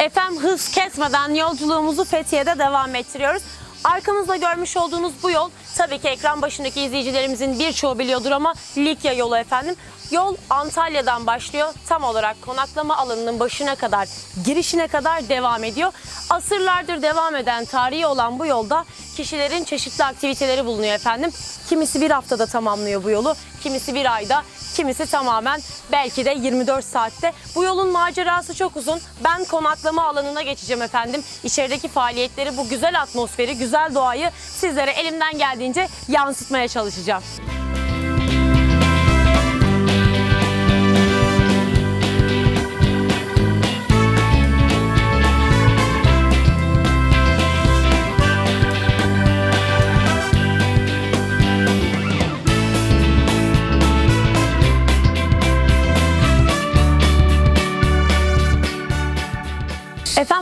Efendim hız kesmeden yolculuğumuzu Fethiye'de devam ettiriyoruz. Arkamızda görmüş olduğunuz bu yol tabii ki ekran başındaki izleyicilerimizin birçoğu biliyordur ama Likya yolu efendim. Yol Antalya'dan başlıyor. Tam olarak konaklama alanının başına kadar, girişine kadar devam ediyor. Asırlardır devam eden tarihi olan bu yolda kişilerin çeşitli aktiviteleri bulunuyor efendim. Kimisi bir haftada tamamlıyor bu yolu, kimisi bir ayda, kimisi tamamen belki de 24 saatte. Bu yolun macerası çok uzun. Ben konaklama alanına geçeceğim efendim. İçerideki faaliyetleri, bu güzel atmosferi, güzel doğayı sizlere elimden geldiğince yansıtmaya çalışacağım.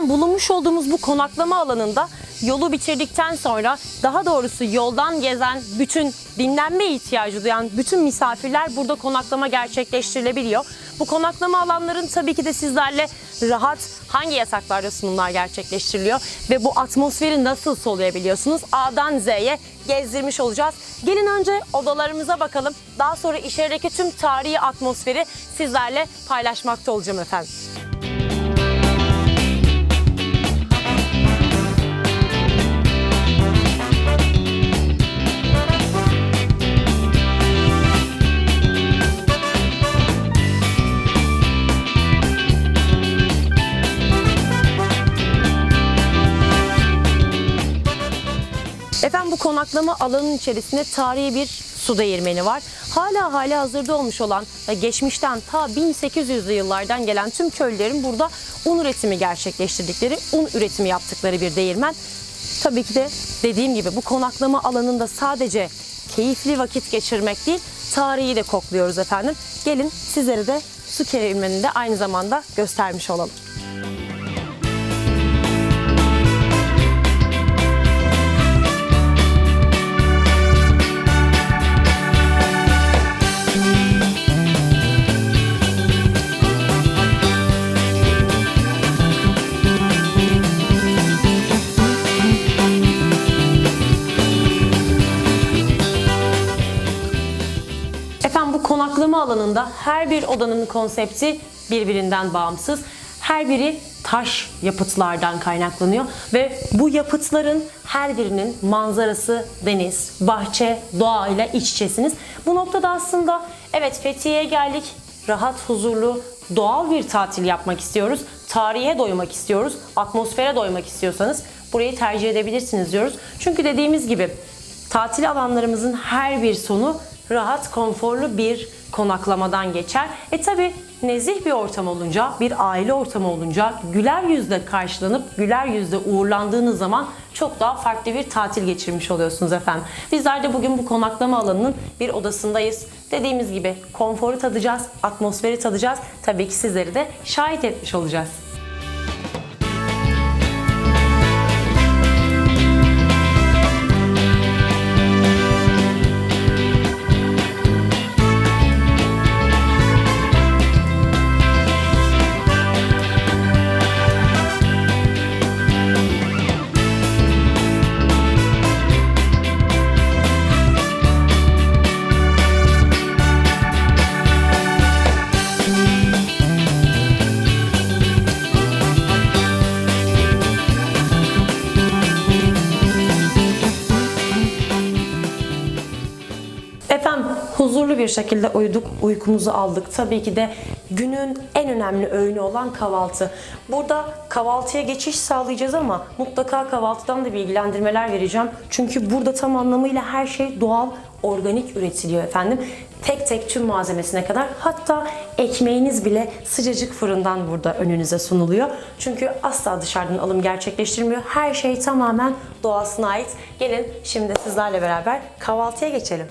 Bulunmuş olduğumuz bu konaklama alanında yolu bitirdikten sonra daha doğrusu yoldan gezen bütün dinlenme ihtiyacı duyan bütün misafirler burada konaklama gerçekleştirilebiliyor. Bu konaklama alanların tabii ki de sizlerle rahat hangi yasaklarda sunumlar gerçekleştiriliyor ve bu atmosferi nasıl soluyabiliyorsunuz A'dan Z'ye gezdirmiş olacağız. Gelin önce odalarımıza bakalım. Daha sonra içerideki tüm tarihi atmosferi sizlerle paylaşmakta olacağım efendim. Bu konaklama alanının içerisinde tarihi bir su değirmeni var. Hala hali hazırda olmuş olan ve geçmişten ta 1800'lü yıllardan gelen tüm köylülerin burada un üretimi gerçekleştirdikleri, un üretimi yaptıkları bir değirmen. Tabii ki de dediğim gibi bu konaklama alanında sadece keyifli vakit geçirmek değil, tarihi de kokluyoruz efendim. Gelin sizlere de su değirmenini de aynı zamanda göstermiş olalım. Konaklama alanında her bir odanın konsepti birbirinden bağımsız. Her biri taş yapıtlardan kaynaklanıyor ve bu yapıtların her birinin manzarası deniz, bahçe, doğa ile iç içesiniz. Bu noktada aslında evet Fethiye'ye geldik. Rahat, huzurlu, doğal bir tatil yapmak istiyoruz. Tarihe doymak istiyoruz. Atmosfere doymak istiyorsanız burayı tercih edebilirsiniz diyoruz. Çünkü dediğimiz gibi Tatil alanlarımızın her bir sonu rahat, konforlu bir konaklamadan geçer. E tabi nezih bir ortam olunca, bir aile ortamı olunca güler yüzle karşılanıp güler yüzle uğurlandığınız zaman çok daha farklı bir tatil geçirmiş oluyorsunuz efendim. Bizler de bugün bu konaklama alanının bir odasındayız. Dediğimiz gibi konforu tadacağız, atmosferi tadacağız. Tabii ki sizleri de şahit etmiş olacağız. Huzurlu bir şekilde uyuduk, uykumuzu aldık. Tabii ki de günün en önemli öğünü olan kahvaltı. Burada kahvaltıya geçiş sağlayacağız ama mutlaka kahvaltıdan da bilgilendirmeler vereceğim. Çünkü burada tam anlamıyla her şey doğal, organik üretiliyor efendim. Tek tek tüm malzemesine kadar hatta ekmeğiniz bile sıcacık fırından burada önünüze sunuluyor. Çünkü asla dışarıdan alım gerçekleştirmiyor. Her şey tamamen doğasına ait. Gelin şimdi sizlerle beraber kahvaltıya geçelim.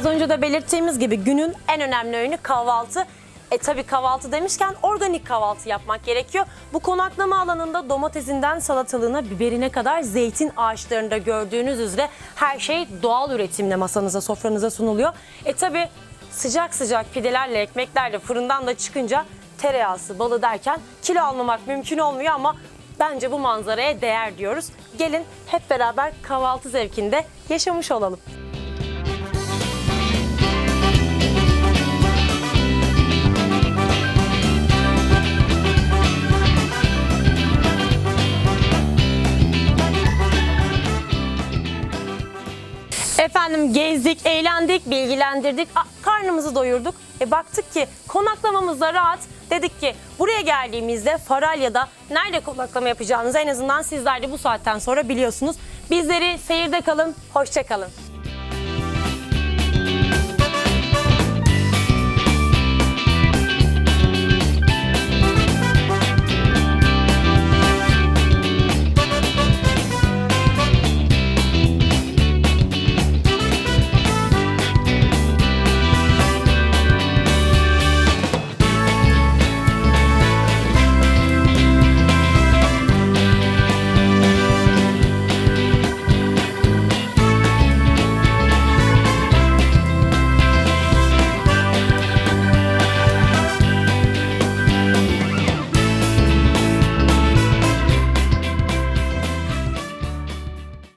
Az önce de belirttiğimiz gibi günün en önemli öğünü kahvaltı. E tabi kahvaltı demişken organik kahvaltı yapmak gerekiyor. Bu konaklama alanında domatesinden salatalığına, biberine kadar zeytin ağaçlarında gördüğünüz üzere her şey doğal üretimle masanıza, sofranıza sunuluyor. E tabi sıcak sıcak pidelerle, ekmeklerle fırından da çıkınca tereyağısı, balı derken kilo almamak mümkün olmuyor ama bence bu manzaraya değer diyoruz. Gelin hep beraber kahvaltı zevkinde yaşamış olalım. Efendim gezdik, eğlendik, bilgilendirdik, karnımızı doyurduk. E baktık ki konaklamamız da rahat. Dedik ki buraya geldiğimizde Faralya'da nerede konaklama yapacağınızı en azından sizler de bu saatten sonra biliyorsunuz. Bizleri seyirde kalın, hoşça kalın.